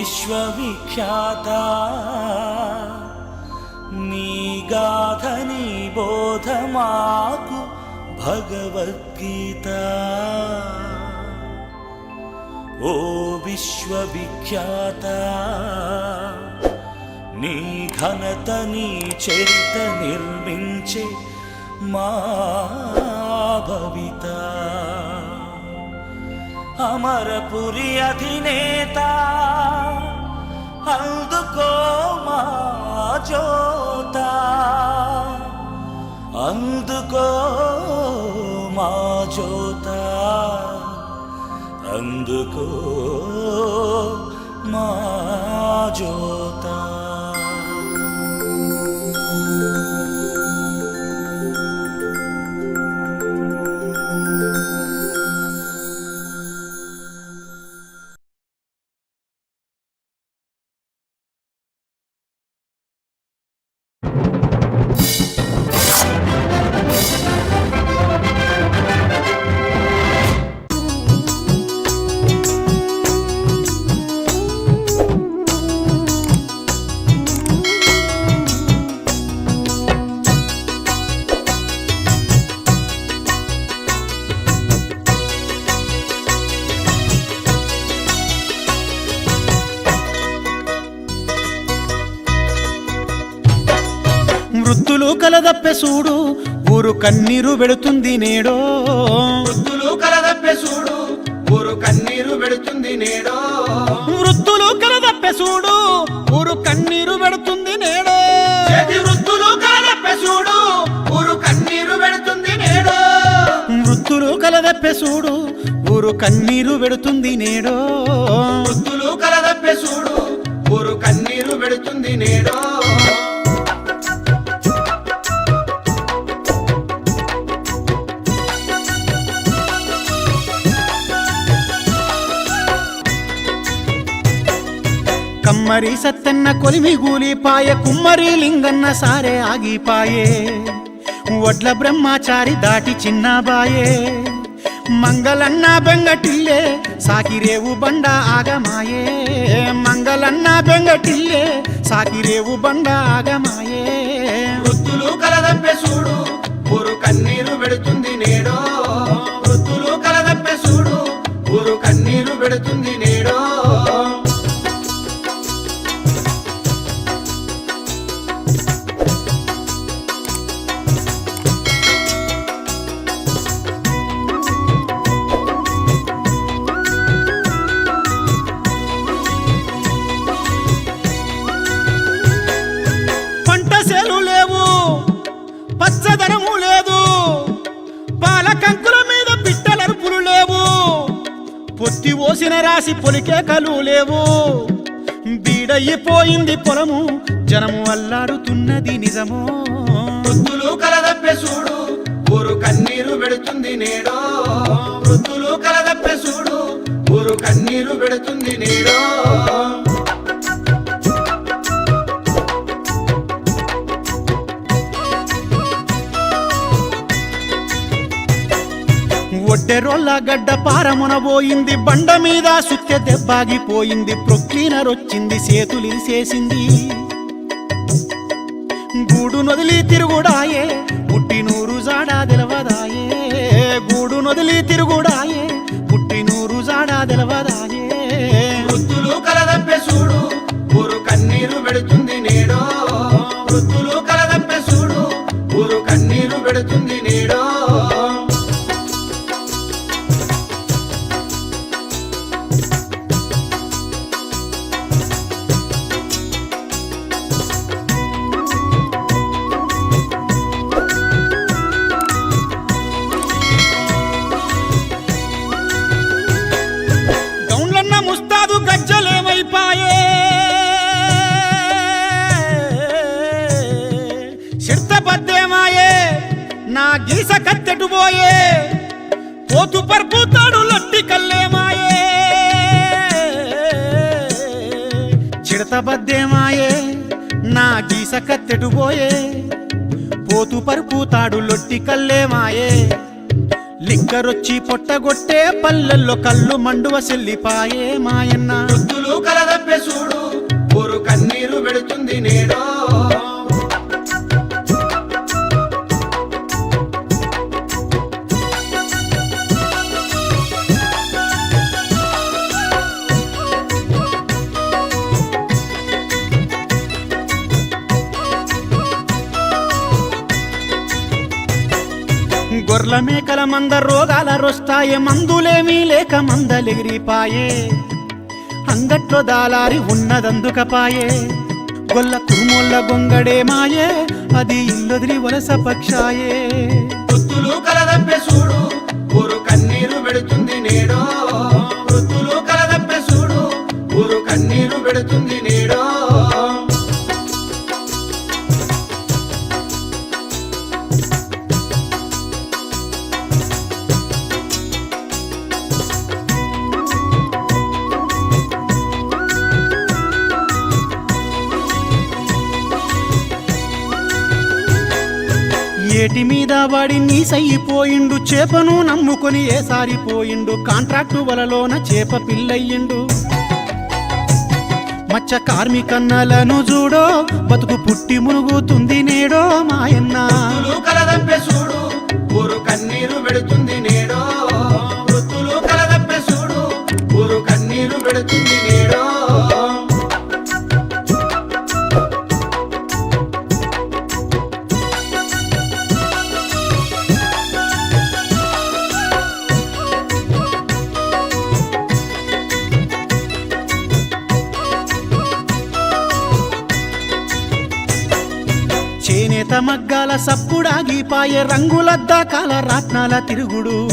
విశ్వవిఖ్యాత నీ గాథని బోధ మాకు భగవద్గీత ఓ విశ్వవిఖ్యాత నీ ఘనత నీ చరిత నిర్మించే మా భవిత আমার পুরী অধিনেতা অন্ধকো মাজোতা অন্ধকো মাজোতা অন্ধকো মাজোতা కలదప్పె చూడు ఊరు కన్నీరు వెడుతుంది నేడో. వృత్తులు కలదప్పె చూడు ఊరు కన్నీరు పెడుతుంది నేడో. వృత్తులు కలదప్పె చూడు ఊరు కన్నీరు వెడుతుంది నేడో. వృత్తులు కలదప్పె చూడు ఊరు కన్నీరు పెడుతుంది నేడో. వృత్తులు కలదప్పె చూడు ఊరు కన్నీరు వెడుతుంది నేడో. వృత్తులు కలదప్పె చూడు ఊరు కన్నీరు పెడుతుంది నేడో. కమ్మరి సత్తన్న కొలిమి గూలిపాయ కుమ్మరి లింగన్న సారే ఆగిపాయే. వడ్ల బ్రహ్మచారి దాటి చిన్నబాయే. మంగళన్న బెంగటిల్లే సాకిరేవు బండ ఆగమాయే. మంగళన్న బెంగటిల్లే సాకిరేవు బండ ఆగమాయే. వృత్తులు కలదంపే చూడు ఊరు కన్నీరు పెడుతుంది. పచ్చదనము లేదు. పాల కంకుల మీద పిట్టలరుపులు లేవు. పొత్తి ఓసిన రాసి పొలికేకలు లేవు. బీడయ్యిపోయింది పొలము జనము అల్లాడుతున్నది నిజము. వృత్తులు కలదప్పె చూడు ఊరు కన్నీరు పెడుతుంది నేడో. వృత్తులు కలదప్పె చూడు ఊరు కన్నీరు పెడుతుంది నేడో. ఒడ్డెరొల్ల గడ్డ పారమున పోయింది. బండ మీద సుత్తె దెబ్బాగిపోయింది. ప్రొక్లీనరొచ్చింది. చేతులిసేసింది గూడు నొదిలి తిరుగుడాయే. పుట్టినూరు జాడా తెలవదాయే. గూడు నొదిలి తిరుగుడాయే. పుట్టినూరు జాడా తెలవదాయే. గీస కత్తెటు పోయే. పోతు పర్పుతాడు లొట్టి కల్లేమాయే చిడతబద్దేమాయే నా గీస కత్తెటుపోయే పోతు పరుపుతాడు లొట్టి కల్లేమాయే లిక్కరొచ్చి పొట్టగొట్టే పల్లెల్లో కళ్ళు మండువ సెల్లిపాయే మాయన్న. వృత్తులు కలదప్పే చూడు ఊరు కన్నీరు పెడుతుంది నేడో. గొర్ల మేకల మంద రోగాల రొస్తాయే మందులేమీ లేక మందలెగిరిపాయే. అంగట్లో దాలారి ఉన్నదందుకపాయే. గొల్ల కురుమొల్ల గొంగడే మాయే అది ఇల్లొదిలి వలస పక్షాయే. వృత్తులు కలదప్పే చూడు ఊరు కన్నీరు పెడుతుంది నేడో. వృత్తులు కలదప్పే చూడు ఊరు కన్నీరు పెడుతుంది నేడో. చెటి మీద వాడి నీసైపోయిండు చేపను నమ్ముకొని ఏసారిపోయిండు కాంట్రాక్టు వలలోన చేప పిల్లయ్యిండు. మచ్చ కార్మికన్నలను చూడో బతుకు పుట్టి మునుగుతుంది నేడో మాయన్న మగ్గాల సప్పుడాగిపాయే రంగులద్దా కాల రాట్నాల తిరుగుడు.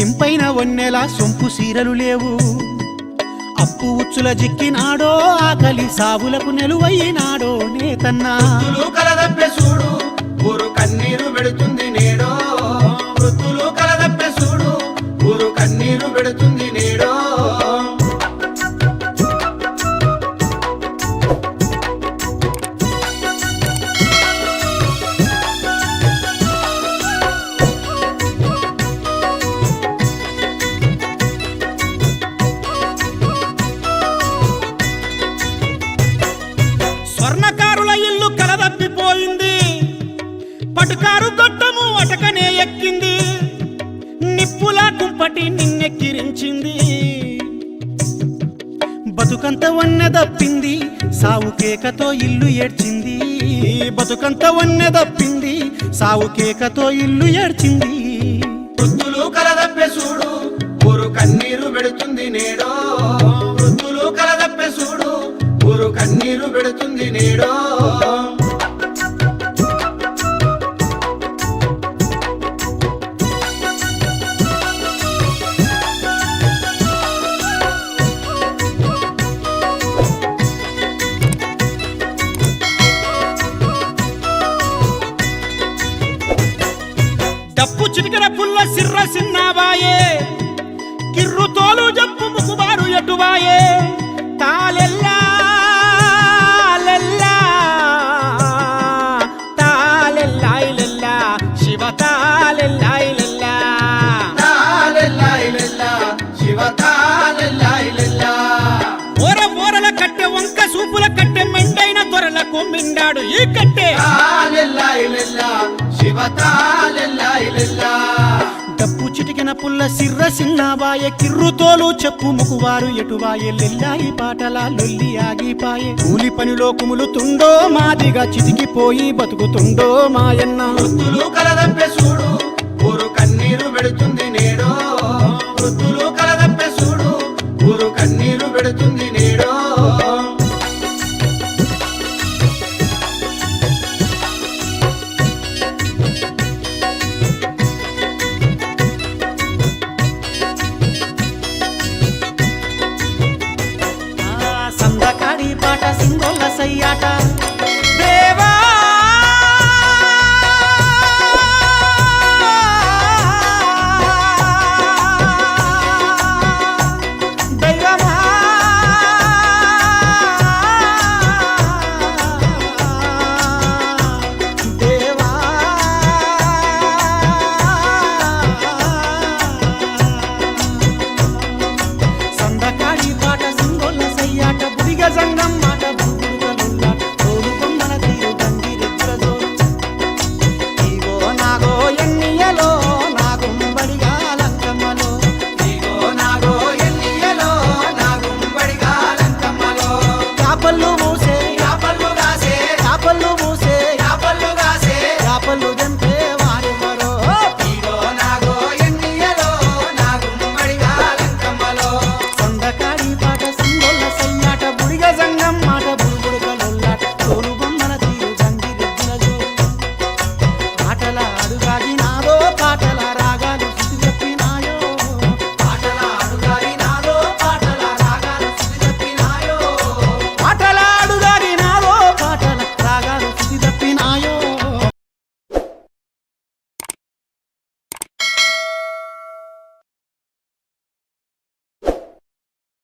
ఇంపైన వన్నెల సొంపు సీరలు లేవు. అప్పు ఉచ్చుల జిక్కినాడో ఆకలి సావులకు నెలువైనాడో నేతన్నా. తప్పింది. సావు కేకతో ఇల్లు ఏడ్చింది. బతుకంత వన్నె తప్పింది. సావు కేకతో ఇల్లు ఏడ్చింది. వృద్ధులు కలదప్పే చూడు ఊరు కన్నీరు పెడుతుంది నేడో. వృద్ధులు కలదప్పే చూడు ఊరు కన్నీరు పెడుతుంది నేడో. సిర్ర సిన్నాబాయే కిర్రు తోలు జప్పు ముసుబారు ఎటుబాయే తాలెల్లా శివ శివ కట్టె సూపుల కట్టె మెండైన దొరలకు మిండాడు ఈ కట్టె. శివతా పుల్ల సిర్ర సిన్నాబాయ కిర్రుతోలు చెప్పు ముకువారు ఎటువాయే లెల్లాయి పాటల లొల్లి ఆగిపాయే. కూలి పనిలో కుములుతుండో మాదిగా చితికిపోయి బతుకుతుండో మాయన్న. వృత్తులు కలదప్పే చూడు ఊరు కన్నీరు పెడుతుంది నేడో. వృత్తులు కలదప్పే చూడు ఊరు కన్నీరు పెడుతుంది lo voy